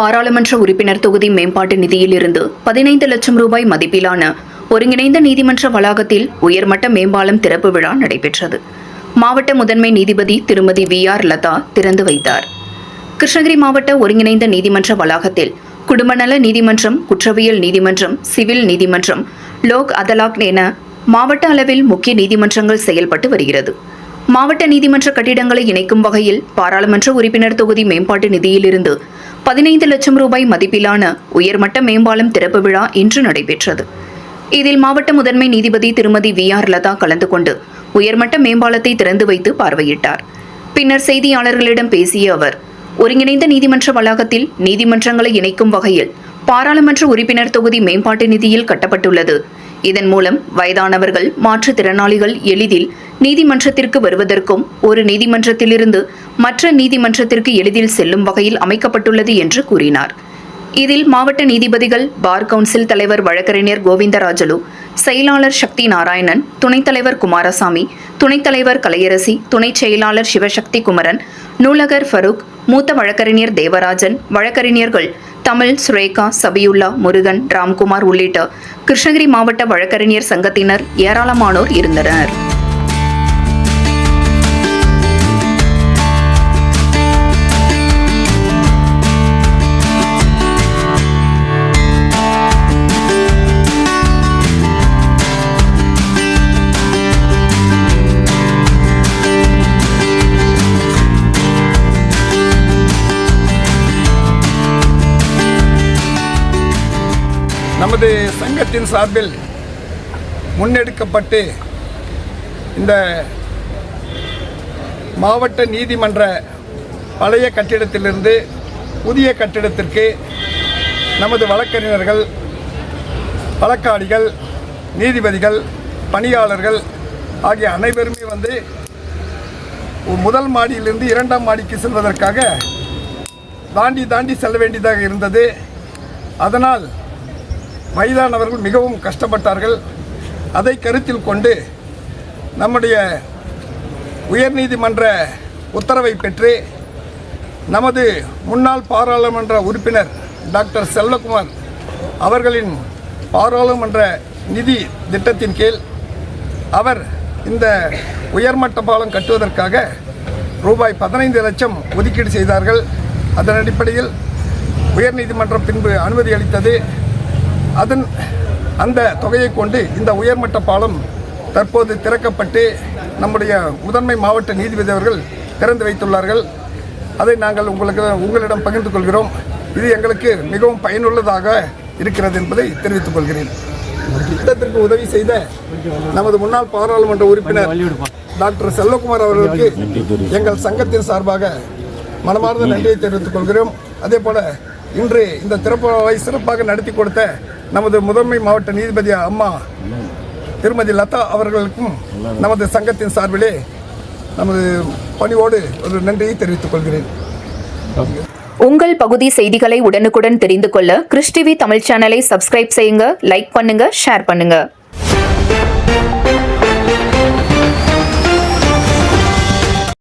பாராளுமன்ற உறுப்பினர் தொகுதி மேம்பாட்டு நிதியில் இருந்து பதினைந்து லட்சம் ரூபாய் மதிப்பிலான ஒருங்கிணைந்த நீதிமன்ற வளாகத்தில் உயர்மட்ட மேம்பாலம் திறப்பு விழா நடைபெற்றது. மாவட்ட முதன்மை நீதிபதி திருமதி வி. ஆர். லதா திறந்து வைத்தார். கிருஷ்ணகிரி மாவட்ட ஒருங்கிணைந்த நீதிமன்ற வளாகத்தில் குடும்பநல நீதிமன்றம் குற்றவியல் நீதிமன்றம் சிவில் நீதிமன்றம் லோக் அதலாக் என மாவட்ட அளவில் முக்கிய நீதிமன்றங்கள் செயல்பட்டு வருகிறது. மாவட்ட நீதிமன்ற கட்டிடங்களை இணைக்கும் வகையில் பாராளுமன்ற உறுப்பினர் தொகுதி மேம்பாட்டு நிதியிலிருந்து பதினைந்து லட்சம் ரூபாய் மதிப்பிலான உயர்மட்ட மேம்பாலம் திறப்பு விழா இன்று நடைபெற்றது. இதில் மாவட்ட முதன்மை நீதிபதி திருமதி வி ஆர் லதா கலந்து கொண்டு உயர்மட்ட மேம்பாலத்தை திறந்து வைத்து பார்வையிட்டார். பின்னர் செய்தியாளர்களிடம் பேசிய அவர் ஒருங்கிணைந்த நீதிமன்ற வளாகத்தில் நீதிமன்றங்களை இணைக்கும் வகையில் பாராளுமன்ற உறுப்பினர் தொகுதி மேம்பாட்டு நிதியில் கட்டப்பட்டுள்ளது. இதன் மூலம் வயதானவர்கள் மாற்றுத்திறனாளிகள் எளிதில் நீதிமன்றத்திற்கு வருவதற்கும் ஒரு நீதிமன்றத்திலிருந்து மற்ற நீதிமன்றத்திற்கு எளிதில் செல்லும் வகையில் அமைக்கப்பட்டுள்ளது என்று கூறினார். இதில் மாவட்ட நீதிபதிகள் பார் கவுன்சில் தலைவர் வழக்கறிஞர் கோவிந்தராஜலு செயலாளர் சக்தி நாராயணன் துணைத் தலைவர் குமாரசாமி துணைத் தலைவர் கலையரசி துணைச் செயலாளர் சிவசக்தி குமரன் நூலகர் ஃபரூக் மூத்த வழக்கறிஞர் தேவராஜன் வழக்கறிஞர்கள் தமிழ் சுரேகா சபியுல்லா முருகன் ராம்குமார் உள்ளிட்ட கிருஷ்ணகிரி மாவட்ட வழக்கறிஞர் சங்கத்தினர் ஏராளமானோர் இருந்தனர். நமது சங்கத்தின் சார்பில் முன்னெடுக்கப்பட்டு இந்த மாவட்ட நீதிமன்ற பழைய கட்டிடத்திலிருந்து புதிய கட்டிடத்திற்கு நமது வழக்கறிஞர்கள் வழக்காடிகள் நீதிபதிகள் பணியாளர்கள் ஆகிய அனைவருமே வந்து முதல் மாடியிலிருந்து இரண்டாம் மாடிக்கு செல்வதற்காக தாண்டி தாண்டி செல்ல வேண்டியதாக இருந்தது. அதனால் வயதானவர்கள் மிகவும் கஷ்டப்பட்டார்கள். அதை கருத்தில் கொண்டு நம்முடைய உயர்நீதிமன்ற உத்தரவை பெற்று நமது முன்னாள் பாராளுமன்ற உறுப்பினர் டாக்டர் செல்வகுமார் அவர்களின் பாராளுமன்ற நிதி திட்டத்தின் கீழ் அவர் இந்த உயர்மட்ட பாலம் கட்டுவதற்காக ரூபாய் பதினைந்து லட்சம் ஒதுக்கீடு செய்தார்கள். அதன் அடிப்படையில் உயர்நீதிமன்றம் பின்பு அனுமதி அளித்தது. அதன் அந்த தொகையை கொண்டு இந்த உயர்மட்ட பாலம் தற்போது திறக்கப்பட்டு நம்முடைய முதன்மை மாவட்ட நீதிபதி அவர்கள் திறந்து வைத்துள்ளார்கள். அதை நாங்கள் உங்களுக்கு உங்களிடம் பகிர்ந்து கொள்கிறோம். இது எங்களுக்கு மிகவும் பயனுள்ளதாக இருக்கிறது என்பதை தெரிவித்துக் கொள்கிறேன். திட்டத்திற்கு உதவி செய்த நமது முன்னாள் பாராளுமன்ற உறுப்பினர் டாக்டர் செல்வகுமார் அவர்களுக்கு எங்கள் சங்கத்தின் சார்பாக மனமார்ந்த நன்றியை தெரிவித்துக் கொள்கிறோம். அதே போல இன்று இந்த திறப்பு சிறப்பாக நடத்தி கொடுத்த நமது முதன்மை மாவட்ட நீதிபதி அம்மா திருமதி லதா அவர்களுக்கும் நமது சங்கத்தின் சார்பிலே நமது பணிவோடு ஒரு நன்றியை தெரிவித்துக் கொள்கிறேன். உங்கள் பகுதி செய்திகளை உடனுக்குடன் தெரிந்து கொள்ள கிறிஸ்டிவி தமிழ் சேனலை சப்ஸ்கிரைப் செய்யுங்க லைக் பண்ணுங்க ஷேர் பண்ணுங்க.